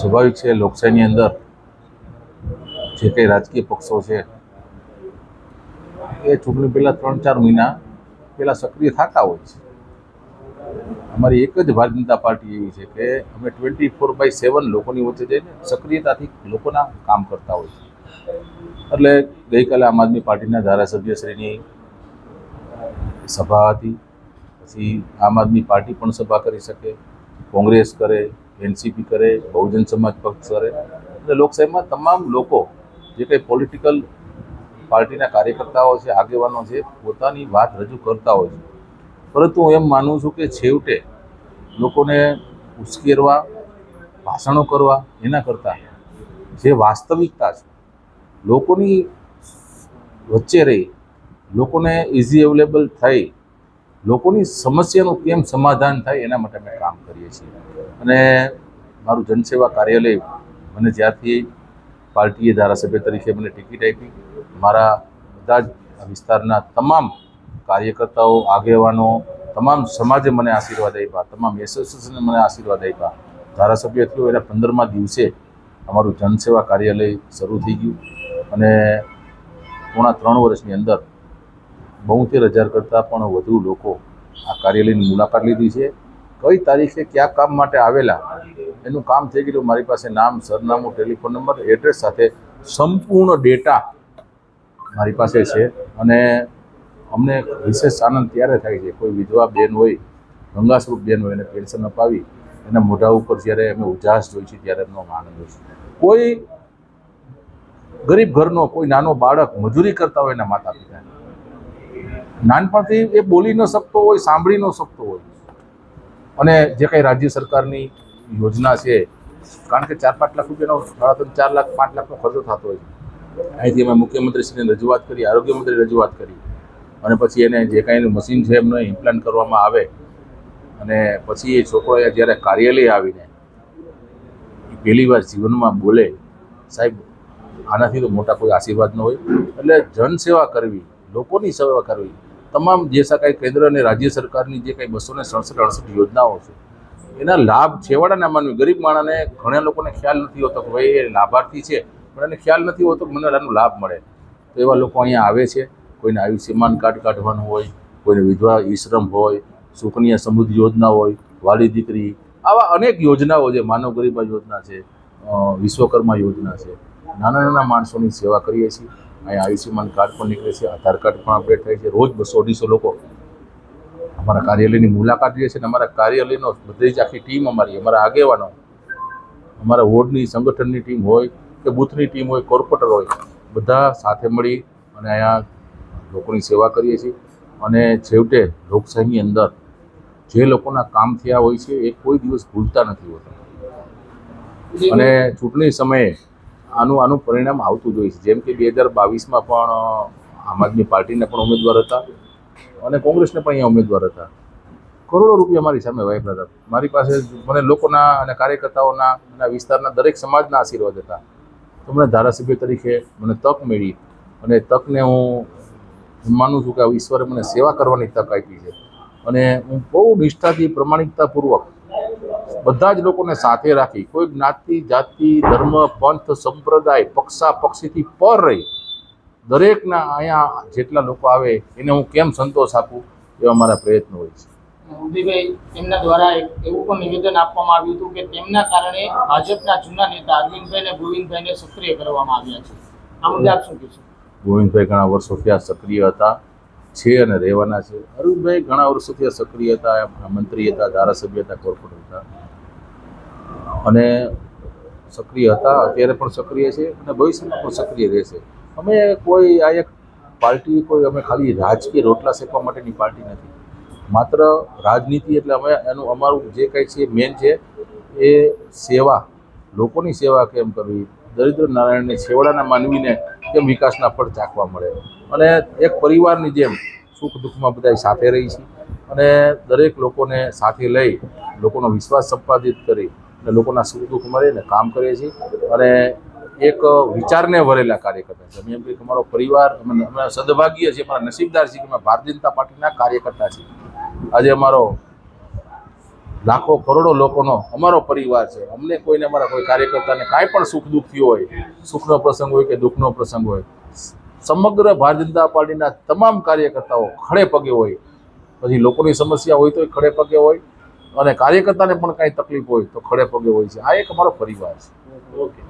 સ્વાભાવિક છે, લોકશાહીની અંદર જે કંઈ રાજકીય પક્ષો છે, એ ચૂંટણી પહેલાં ત્રણ ચાર મહિના પહેલાં સક્રિય થતા હોય છે. અમારી એક જ ભારતીય જનતા પાર્ટી એવી છે કે અમે ટ્વેન્ટી ફોર બાય સેવન લોકોની વચ્ચે જઈને સક્રિયતાથી લોકોના કામ કરતા હોય છે. એટલે ગઈકાલે આમ આદમી પાર્ટીના ધારાસભ્યશ્રીની સભા હતી. પછી આમ આદમી પાર્ટી પણ સભા કરી શકે, કોંગ્રેસ કરે એનસીપી કરે, બહુજન સમાજ પક્ષ કરે. એટલે લોકશાહીમાં તમામ લોકો જે કંઈ પોલિટિકલ પાર્ટીના કાર્યકર્તાઓ છે, આગેવાનો છે, પોતાની વાત રજૂ કરતા હોય છે. પરંતુ હું એમ માનું છું કે છેવટે લોકોને ઉશ્કેરવા, ભાષણો કરવા એના કરતાં જે વાસ્તવિકતા છે, લોકોની વચ્ચે રહી, લોકોને ઇઝી અવેલેબલ થઈ લોકોની સમસ્યાનું કેમ સમાધાન થાય એના માટે અમે કામ કરીએ છીએ. અને મારું જનસેવા કાર્યાલય મને જ્યારથી પાર્ટીએ ધારાસભ્ય તરીકે મને ટિકિટ આપી, મારા બધા જ વિસ્તારના તમામ કાર્યકર્તાઓ, આગેવાનો, તમામ સમાજે મને આશીર્વાદ આપ્યા, તમામ એસોસિએશને મને આશીર્વાદ આપ્યા. ધારાસભ્ય થયો એના પંદરમા દિવસે અમારું જનસેવા કાર્યાલય શરૂ થઈ ગયું. અને પોણા ત્રણ વર્ષની અંદર બોતેર હજાર કરતાં પણ વધુ લોકો આ કાર્યાલયની મુલાકાત લીધી છે. કઈ તારીખે કયા કામ માટે આવેલા? એનું કામ થઈ ગયેલું મારી પાસે નામ, સરનામું, ટેલિફોન નંબર, એડ્રેસ સાથે સંપૂર્ણ ડેટા મારી પાસે છે. અને અમને વિશેષ આનંદ ત્યારે થાય છે. કોઈ વિધવા બેન હોય, ગંગાસ્વરૂપ બેન હોય, એને પેન્શન અપાવી, એના મોઢા ઉપર જ્યારે અમે ઉજાસ જોઈ છે ત્યારે એમનો આનંદ હોય છે. કોઈ ગરીબ ઘરનો, કોઈ નાનો બાળક મજૂરી કરતા હોય એના માતા પિતા નાનપણથી એ બોલી ન શકતો હોય, સાંભળી ન શકતો હોય. અને જે કંઈ રાજ્ય સરકારની યોજના છે, કારણ કે ચાર પાંચ લાખ રૂપિયાનો સાડા ત્રણ ચાર લાખ, પાંચ લાખનો ખર્ચો થતો હોય છે. અહીંથી અમે મુખ્યમંત્રીશ્રીને રજૂઆત કરી આરોગ્યમંત્રી રજૂઆત કરી. અને પછી એને જે કાંઈ મશીન છે એમને ઇમ્પ્લાન્ટ કરવામાં આવે. અને પછી એ છોકરો જ્યારે કાર્યાલય આવીને પહેલી વાર જીવનમાં બોલે, સાહેબ, આનાથી તો મોટા કોઈ આશીર્વાદ ન હોય. એટલે જનસેવા કરવી, લોકોની સેવા કરવી તમામ જે કાંઈ કેન્દ્ર અને રાજ્ય સરકારની જે કાંઈ બસો ને સડસઠ અડસઠ યોજનાઓ છે, એના લાભ છેવાડાના માનવી. ગરીબ માણસને ઘણા લોકોને ખ્યાલ નથી હોતો કે ભાઈ એ લાભાર્થી છે, પણ એને ખ્યાલ નથી હોતો કે મને આનો લાભ મળે. તો એવા લોકો અહીંયા આવે છે, કોઈને આયુષ્યમાન કાર્ડ કાઢવાનું હોય, કોઈને વિધવા ઈશ્રમ હોય, સુકન્યા સમૃદ્ધિ યોજના હોય, વાલી દીકરી, આવા અનેક યોજનાઓ છે. માનવ ગરીબા યોજના છે વિશ્વકર્મા યોજના છે. નાના નાના માણસોની સેવા કરીએ છીએ. અહીંયા આયુષ્યમાન કાર્ડ પણ નીકળે છે, આધાર કાર્ડ પણ અપડેટ થાય છે. રોજ બસો અઢીસો લોકો અમારા કાર્યાલયની મુલાકાત લે છે અને અમારા કાર્યાલયનો બધી જ આખી ટીમ અમારી, અમારા આગેવાનો, અમારા વોર્ડની સંગઠનની ટીમ હોય કે બૂથની ટીમ હોય કોર્પોરેટર હોય, બધા સાથે મળી અને અહીંયા લોકોની સેવા કરીએ છીએ. અને છેવટે લોકશાહીની અંદર જે લોકોના કામ થયા હોય છે, એ કોઈ દિવસ ભૂલતા નથી હોતા. અને ચૂંટણી સમયે આનું આનું પરિણામ આવતું જ હોય છે જેમ કે બે હજાર બાવીસમાં પણ આમ આદમી પાર્ટીના પણ ઉમેદવાર હતા અને કોંગ્રેસને પણ અહીંયા ઉમેદવાર હતા. કરોડો રૂપિયા મારી સામે વાપર્યા હતા. મારી પાસે મને લોકોના અને કાર્યકર્તાઓના અને વિસ્તારના દરેક સમાજના આશીર્વાદ હતા. તો મને ધારાસભ્ય તરીકે મને તક મળી અને તકને હું માનું છું કે ઈશ્વરે મને સેવા કરવાની તક આપી છે. અને હું બહુ નિષ્ઠાથી, પ્રમાણિકતાપૂર્વક બધા જ લોકોને સાથે રાખી કોઈ જ્ઞાતિ જાતિ ધર્મ પંથ સંપ્રદાય પક્ષા પક્ષીથી પર રહી. દરેકના અહીંયા જેટલા લોકો આવે એને હું કેમ સંતોષ આપું એવા મારા પ્રયત્નો હોય છે. ઉદયભાઈ તેમના દ્વારા એક એવું પણ નિવેદન આપવામાં આવ્યું હતું કે તેમના કારણે ભાજપના જૂના નેતા અરવિંદભાઈ અને ગોવિંદભાઈને સક્રિય કરવામાં આવ્યા છે. આ મુદ્દે આપ શું કહેશો? ગોવિંદભાઈ ઘણા વર્ષોથી આ સક્રિય હતા છે અને રહેવાના છે. અરવિંદભાઈ ઘણા વર્ષોથી સક્રિય હતા મંત્રી હતા ધારાસભ્ય હતા કોર્પોરેટર હતા. અને સક્રિય હતા, અત્યારે પણ સક્રિય છે અને ભવિષ્યમાં પણ સક્રિય રહેશે. અમે કોઈ, આ એક પાર્ટી, કોઈ અમે ખાલી રાજકીય રોટલા શેકવા માટેની પાર્ટી નથી. માત્ર રાજનીતિ એટલે અમે એનું, અમારું જે કંઈ છે, મેન છે, એ સેવા, લોકોની સેવા કેમ કરવી? દરિદ્ર નારાયણને છેવાડાના માનવીને કેમ વિકાસના ફળ ચાખવા મળે? અને એક પરિવારની જેમ સુખ દુઃખમાં બધા સાથે રહી છે. અને દરેક લોકોને સાથે લઈ, લોકોનો વિશ્વાસ સંપાદિત કરી અને લોકોના સુખ દુઃખ મળે ને કામ કરીએ છીએ. અને એક વિચારને વરેલા કાર્યકર્તા છે. અમે એમ કે અમારો પરિવાર, અમે અમે સદભાગીય છીએ, અમારા નસીબદાર છીએ કે અમે ભારતીય જનતા પાર્ટીના કાર્યકર્તા છીએ. આજે અમારો લાખો, કરોડો લોકોનો અમારો પરિવાર છે. અમને કોઈને અમારા કોઈ કાર્યકર્તાને કાંઈ પણ સુખ દુઃખ થયું હોય, સુખનો પ્રસંગ હોય કે દુઃખનો પ્રસંગ હોય, સમગ્ર ભારતીય જનતા પાર્ટીના તમામ કાર્યકર્તાઓ ખડે પગે હોય. પછી લોકોની સમસ્યા હોય તો ખડે પગે હોય. અને કાર્યકર્તાને પણ કાંઈ તકલીફ હોય તો ખડે પગે હોય છે. આ એક અમારો પરિવાર છે. ઓકે.